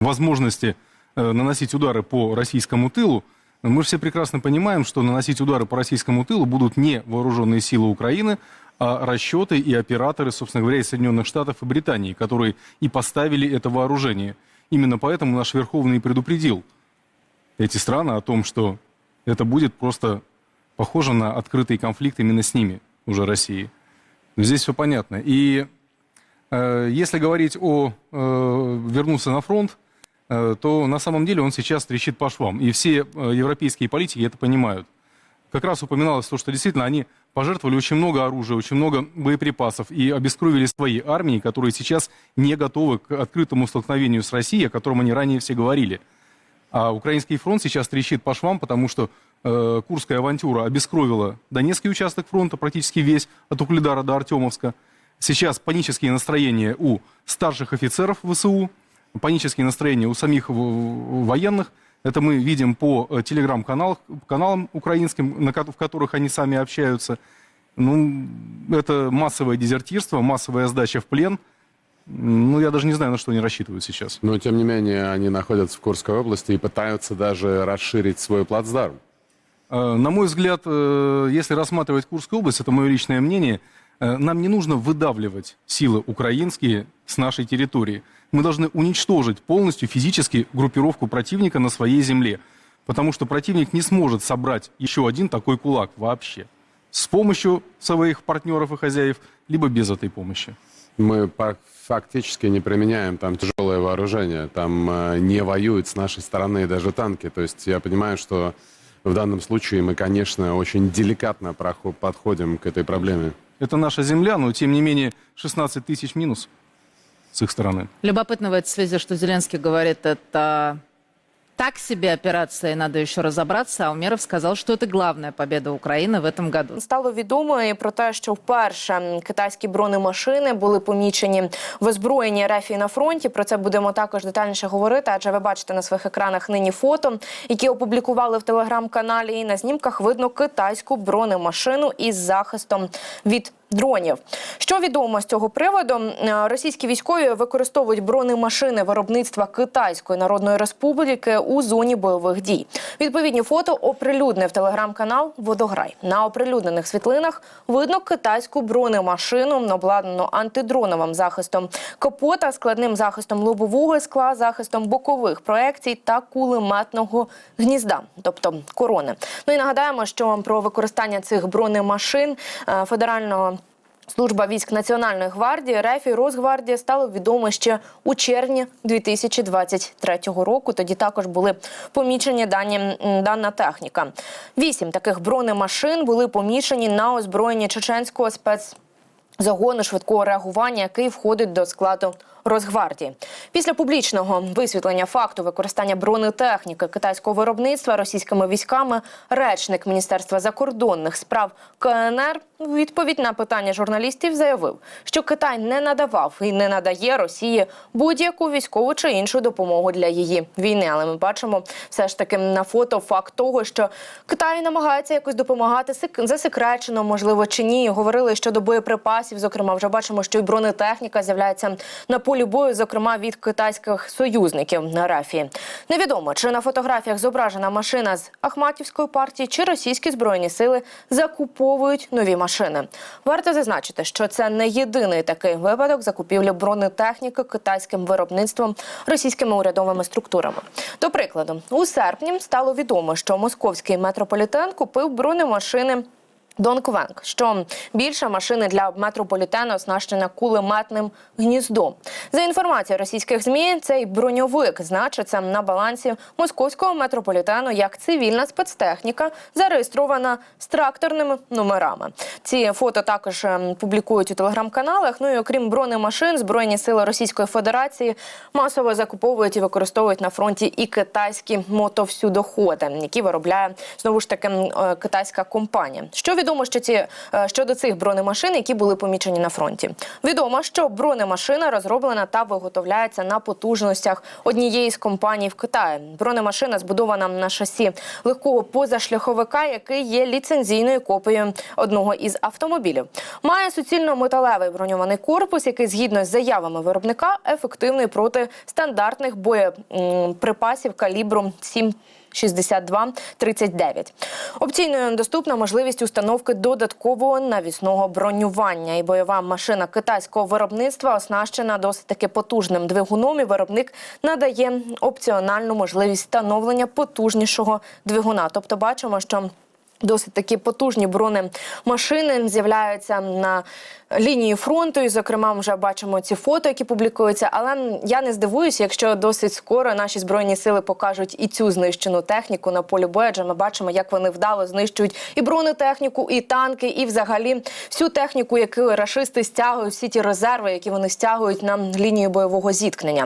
возможности э, наносить удары по российскому тылу, мы все прекрасно понимаем, что наносить удары по российскому тылу будут не вооруженные силы Украины, а расчеты и операторы, собственно говоря, из Соединенных Штатов и Британии, которые и поставили это вооружение. Именно поэтому наш Верховный предупредил эти страны о том, что это будет просто похоже на открытый конфликт именно с ними, уже России. Здесь все понятно. И э, если говорить о э, вернуться на фронт, то на самом деле он сейчас трещит по швам. И все э, европейские политики это понимают. Как раз упоминалось то, что действительно они пожертвовали очень много оружия, очень много боеприпасов и обескровили свои армии, которые сейчас не готовы к открытому столкновению с Россией, о котором они ранее все говорили. А украинский фронт сейчас трещит по швам, потому что э, Курская авантюра обескровила Донецкий участок фронта, практически весь, от Угледара до Артемовска. Сейчас панические настроения у старших офицеров ВСУ, панические настроения у самих военных. Это мы видим по э, телеграм-каналам каналам украинским, на в которых они сами общаются. Ну, это массовое дезертирство, массовая сдача в плен. Ну, я даже не знаю, на что они рассчитывают сейчас. Но, тем не менее, они находятся в Курской области и пытаются даже расширить свой плацдарм. Э, На мой взгляд, э, если рассматривать Курскую область, это мое личное мнение, нам не нужно выдавливать силы украинские с нашей территории. Мы должны уничтожить полностью физически группировку противника на своей земле. Потому что противник не сможет собрать еще один такой кулак вообще. С помощью своих партнеров и хозяев, либо без этой помощи. Мы фактически не применяем там тяжелое вооружение, там э, не воюют с нашей стороны даже танки. То есть я понимаю, что в данном случае мы, конечно, очень деликатно подходим к этой проблеме. Это наша земля, но тем не менее 16 тысяч минус с их стороны. Любопытно в этой связи, что Зеленский говорит, это так себе операция, и надо еще разобраться. А Умеров сказал, что это главная победа Украины в этом году. Стало відомо і про те, що вперше китайські бронемашини були помічені в озброєнні РФ на фронті. Про це будемо також детальніше говорити. Адже ви бачите на своїх екранах нині фото, які опублікували в телеграм-каналі. І на знімках видно китайську бронемашину із захистом від дронів. Що відомо з цього приводу? Е, Російські військові використовують бронемашини виробництва Китайської Народної Республіки у зоні бойових дій. Відповідні фото оприлюднив телеграм-канал Водограй. На оприлюднених світлинах видно китайську бронемашину, обладнану антидроновим захистом капота, складним захистом лобового скла, захистом бокових проекцій та кулеметного гнізда, тобто корони. Ну і нагадаємо, що про використання цих бронемашин е, федерального. Служба військ Національної гвардії РФ і Росгвардії стало відомо ще у червні 2023 року. Тоді також були помічені дані дана техніка. Вісім таких бронемашин були помічені на озброєнні чеченського спецзагону швидкого реагування, який входить до складу Росгвардії. Після публічного висвітлення факту використання бронетехніки китайського виробництва російськими військами речник Міністерства закордонних справ КНР у відповідь на питання журналістів заявив, що Китай не надавав і не надає Росії будь-яку військову чи іншу допомогу для її війни. Але ми бачимо все ж таки на фото факт того, що Китай намагається якось допомагати сек- засекречено, можливо, чи ні. Говорили щодо боєприпасів. Зокрема, вже бачимо, що й бронетехніка з'являється на полі бою, зокрема від китайських союзників на рафії. Невідомо, чи на фотографіях зображена машина з Ахматівської партії, чи російські збройні сили закуповують нові машини. Варто зазначити, що це не єдиний такий випадок закупівлі бронетехніки китайським виробництвом російськими урядовими структурами. До прикладу, у серпні стало відомо, що московський метрополітен купив бронемашини. Донквенг, що більше машини для метрополітену оснащена кулеметним гніздом. За інформацією російських змі, цей броньовик значиться на балансі московського метрополітену як цивільна спецтехніка, зареєстрована з тракторними номерами. Ці фото також ем, публікують у телеграм-каналах. Ну і окрім бронемашин, збройні сили Російської Федерації масово закуповують і використовують на фронті і китайські мотовсюдоходи, які виробляє знову ж таки е, китайська компанія. Що відомо Відомо, що ці е, щодо цих бронемашин, які були помічені на фронті. Відомо, що бронемашина розроблена та виготовляється на потужностях однієї з компаній в Китаї. Бронемашина збудована на шасі легкого позашляховика, який є ліцензійною копією одного із автомобілів. Має суцільно металевий броньований корпус, який згідно з заявами виробника ефективний проти стандартних боєприпасів калібру 7 62-39. Опційною доступна можливість установки додаткового навісного бронювання. І бойова машина китайського виробництва оснащена досить таки потужним двигуном. І виробник надає опціональну можливість встановлення потужнішого двигуна. Тобто, бачимо, що Досить такі потужні бронемашини з'являються на лінії фронту. І, зокрема, вже бачимо ці фото, які публікуються. Але я не здивуюся, якщо досить скоро наші збройні сили покажуть і цю знищену техніку на полі бою. Адже ми бачимо, як вони вдало знищують і бронетехніку, і танки, і взагалі всю техніку, яку рашисти стягують, всі ті резерви, які вони стягують на лінію бойового зіткнення.